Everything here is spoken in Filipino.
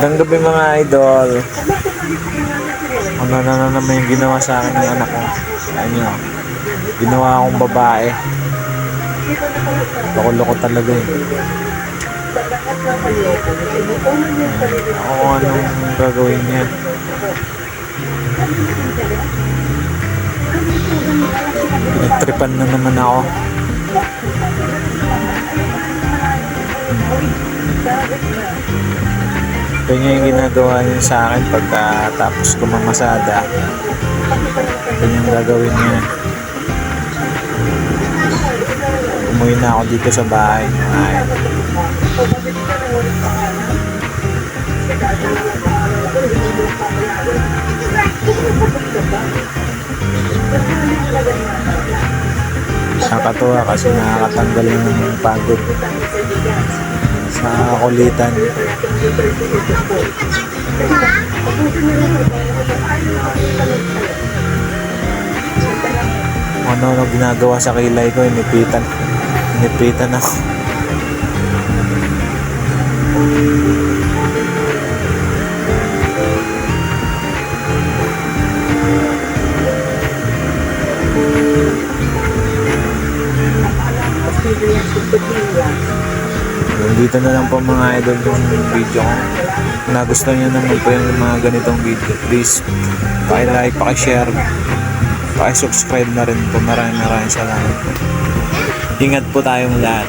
Hanggang gabi mga idol. Ano na na naman yung ginawa sa akin ng anak ko. Ano, ginawa akong babae. Loko-loko talaga eh. Ako kung anong gagawin niya. Pinagtripan na naman ako. Ito niya yung ginagawa niya sa akin pagka tapos ko mamasada. Yung gagawin niya. Umuwi na ako dito sa bahay. Ay, nakakatuwa kasi nakakatanggal na ng pagod sa kulitan. Ano ano ginagawa sa kilay ko, inipitan. Inipitan ako. Dito na lang po mga idol yung video ko. Nagustuhan nyo naman po yung mga ganitong video, please paki-like, paki-share, paki-subscribe na rin po. Maraming maraming salamat po. Ingat po tayong lahat.